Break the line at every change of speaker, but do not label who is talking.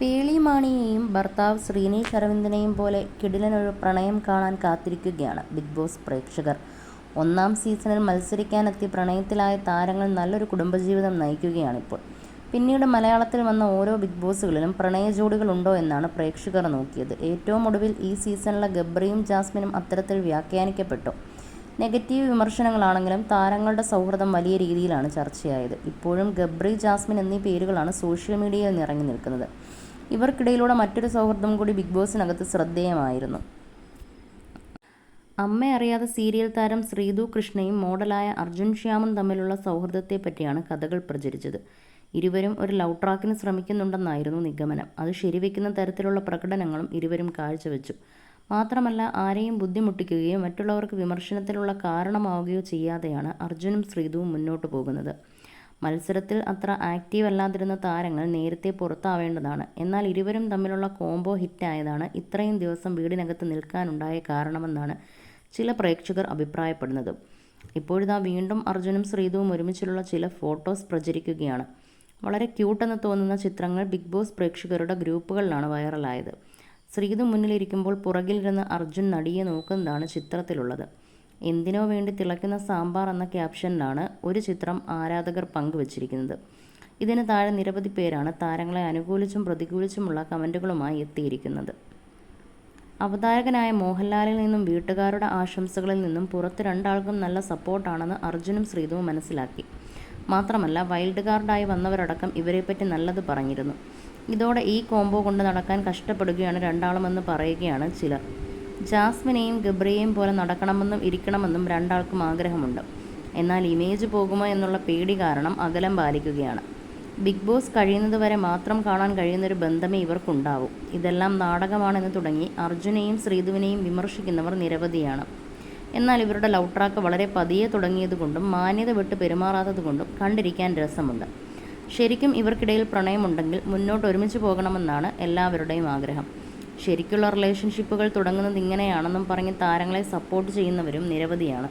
പേളി മാണിയെയും ഭർത്താവ് ശ്രീനേഷ് അരവിന്ദനെയും പോലെ കിടിലനൊരു പ്രണയം കാണാൻ കാത്തിരിക്കുകയാണ് ബിഗ് ബോസ് പ്രേക്ഷകർ. ഒന്നാം സീസണിൽ മത്സരിക്കാനെത്തി പ്രണയത്തിലായ താരങ്ങൾ നല്ലൊരു കുടുംബജീവിതം നയിക്കുകയാണിപ്പോൾ. പിന്നീട് മലയാളത്തിൽ വന്ന ഓരോ ബിഗ് ബോസുകളിലും പ്രണയ ജോഡികൾ ഉണ്ടോ എന്നാണ് പ്രേക്ഷകർ നോക്കിയത്. ഏറ്റവും ഒടുവിൽ ഈ സീസണിലെ ഗബ്രിയും ജാസ്മിനും അത്തരത്തിൽ വ്യാഖ്യാനിക്കപ്പെട്ടു. നെഗറ്റീവ് വിമർശനങ്ങളാണെങ്കിലും താരങ്ങളുടെ സൗഹൃദം വലിയ രീതിയിലാണ് ചർച്ചയായത്. ഇപ്പോഴും ഗബ്രി, ജാസ്മിൻ എന്നീ പേരുകളാണ് സോഷ്യൽ മീഡിയയിൽ നിറഞ്ഞു നിൽക്കുന്നത്. ഇവർക്കിടയിലുള്ള മറ്റൊരു സൗഹൃദം കൂടി ബിഗ് ബോസിനകത്ത് ശ്രദ്ധേയമായിരുന്നു. അമ്മ അറിയാതെ സീരിയൽ താരം ശ്രീതു കൃഷ്ണയും മോഡലായ അർജുൻ ശ്യാമും തമ്മിലുള്ള സൗഹൃദത്തെ പറ്റിയാണ് കഥകൾ പ്രചരിച്ചത്. ഇരുവരും ഒരു ലവ് ട്രാക്കിന് ശ്രമിക്കുന്നുണ്ടെന്നായിരുന്നു നിഗമനം. അത് ശരിവെക്കുന്ന തരത്തിലുള്ള പ്രകടനങ്ങളും ഇരുവരും കാഴ്ചവെച്ചു. മാത്രമല്ല ആരെയും ബുദ്ധിമുട്ടിക്കുകയോ മറ്റുള്ളവർക്ക് വിമർശനത്തിലുള്ള കാരണമാവുകയോ ചെയ്യാതെയാണ് അർജുനും ശ്രീതുവും മുന്നോട്ട് പോകുന്നത്. മത്സരത്തിൽ അത്ര ആക്റ്റീവ് അല്ലാതിരുന്ന താരങ്ങൾ നേരത്തെ പുറത്താവേണ്ടതാണ്. എന്നാൽ ഇരുവരും തമ്മിലുള്ള കോംബോ ഹിറ്റായതാണ് ഇത്രയും ദിവസം വീടിനകത്ത് നിൽക്കാനുണ്ടായ കാരണമെന്നാണ് ചില പ്രേക്ഷകർ അഭിപ്രായപ്പെടുന്നത്. ഇപ്പോഴിതാ വീണ്ടും അർജുനും ശ്രീതുവും ഒരുമിച്ചുള്ള ചില ഫോട്ടോസ് പ്രചരിക്കുകയാണ്. വളരെ ക്യൂട്ടെന്ന് തോന്നുന്ന ചിത്രങ്ങൾ ബിഗ് ബോസ് പ്രേക്ഷകരുടെ ഗ്രൂപ്പുകളിലാണ് വൈറലായത്. ശ്രീതു മുന്നിലിരിക്കുമ്പോൾ പുറകിലിരുന്ന് അർജുൻ നടിയെ നോക്കുന്നതാണ് ചിത്രത്തിലുള്ളത്. എന്തിനോ വേണ്ടി തിളയ്ക്കുന്ന സാമ്പാർ എന്ന ക്യാപ്ഷനിലാണ് ഒരു ചിത്രം ആരാധകർ പങ്കുവച്ചിരിക്കുന്നത്. ഇതിന് താഴെ നിരവധി പേരാണ് താരങ്ങളെ അനുകൂലിച്ചും പ്രതികൂലിച്ചുമുള്ള കമന്റുകളുമായി എത്തിയിരിക്കുന്നത്. അവതാരകനായ മോഹൻലാലിൽ നിന്നും വീട്ടുകാരുടെ ആശംസകളിൽ നിന്നും പുറത്ത് രണ്ടാൾക്കും നല്ല സപ്പോർട്ടാണെന്ന് അർജുനും ശ്രീധുവും മനസ്സിലാക്കി. മാത്രമല്ല വൈൽഡ് കാർഡായി വന്നവരടക്കം ഇവരെപ്പറ്റി നല്ലത് പറഞ്ഞിരുന്നു. ഇതോടെ ഈ കോംബോ കൊണ്ട് നടക്കാൻ കഷ്ടപ്പെടുകയാണ് രണ്ടാളുമെന്ന് പറയുകയാണ് ചിലർ. ജാസ്മിനെയും ഗബ്രിയെയും പോലെ നടക്കണമെന്നും ഇരിക്കണമെന്നും രണ്ടാൾക്കും ആഗ്രഹമുണ്ട്. എന്നാൽ ഇമേജ് പോകുമോ എന്നുള്ള പേടി കാരണം അകലം പാലിക്കുകയാണ്. ബിഗ് ബോസ് കഴിയുന്നതുവരെ മാത്രം കാണാൻ കഴിയുന്നൊരു ബന്ധമേ ഇവർക്കുണ്ടാവൂ. ഇതെല്ലാം നാടകമാണെന്ന് തുടങ്ങി അർജുനെയും ശ്രീധുവിനെയും വിമർശിക്കുന്നവർ നിരവധിയാണ്. എന്നാൽ ഇവരുടെ ലവ് ട്രാക്ക് വളരെ പതിയെ തുടങ്ങിയതുകൊണ്ടും മാന്യത വിട്ട് പെരുമാറാത്തതുകൊണ്ടും കണ്ടിരിക്കാൻ രസമുണ്ട്. ശരിക്കും ഇവർക്കിടയിൽ പ്രണയമുണ്ടെങ്കിൽ മുന്നോട്ട് ഒരുമിച്ച് പോകണമെന്നാണ് എല്ലാവരുടെയും ആഗ്രഹം. ശരിക്കുള്ള റിലേഷൻഷിപ്പുകൾ തുടങ്ങുന്നത് ഇങ്ങനെയാണെന്നും പറഞ്ഞ് താരങ്ങളെ സപ്പോർട്ട് ചെയ്യുന്നവരും നിരവധിയാണ്.